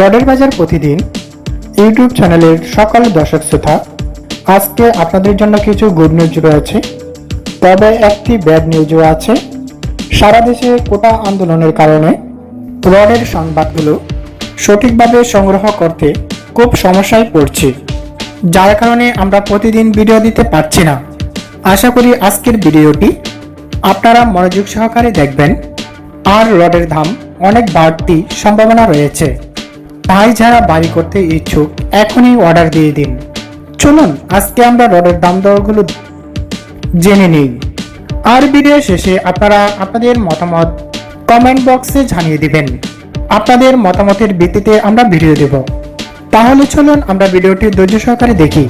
রডের বাজার প্রতিদিন ইউটিউব চ্যানেলের সকল দর্শক শ্রোতা, আজকে আপনাদের জন্য কিছু গুড নিউজ রয়েছে। তবে একটি ব্যাড নিউজও আছে। সারা দেশে কোটা আন্দোলনের কারণে রডের সংবাদগুলো সঠিকভাবে সংগ্রহ করতে খুব সমস্যায় পড়ছি। যার কারণে আমরা প্রতিদিন ভিডিও দিতে পারছি না। আশা করি আজকের ভিডিওটি আপনারা মনোযোগ সহকারে দেখবেন। আর রডের দাম অনেক বাড়তি সম্ভাবনা রয়েছে। তাই যারা বাড়ি করতে ইচ্ছুক, এখনই অর্ডার দিয়ে দিন। চলুন, আজকে আমরা রডের দাম দরগুলো জেনে নিই। আর ভিডিও শেষে আপনারা আপনাদের মতামত কমেন্ট বক্সে জানিয়ে দিবেন। আপনাদের মতামতের ভিত্তিতে আমরা ভিডিও দেব। তাহলে চলুন আমরা ভিডিওটি ধৈর্য সহকারে দেখি।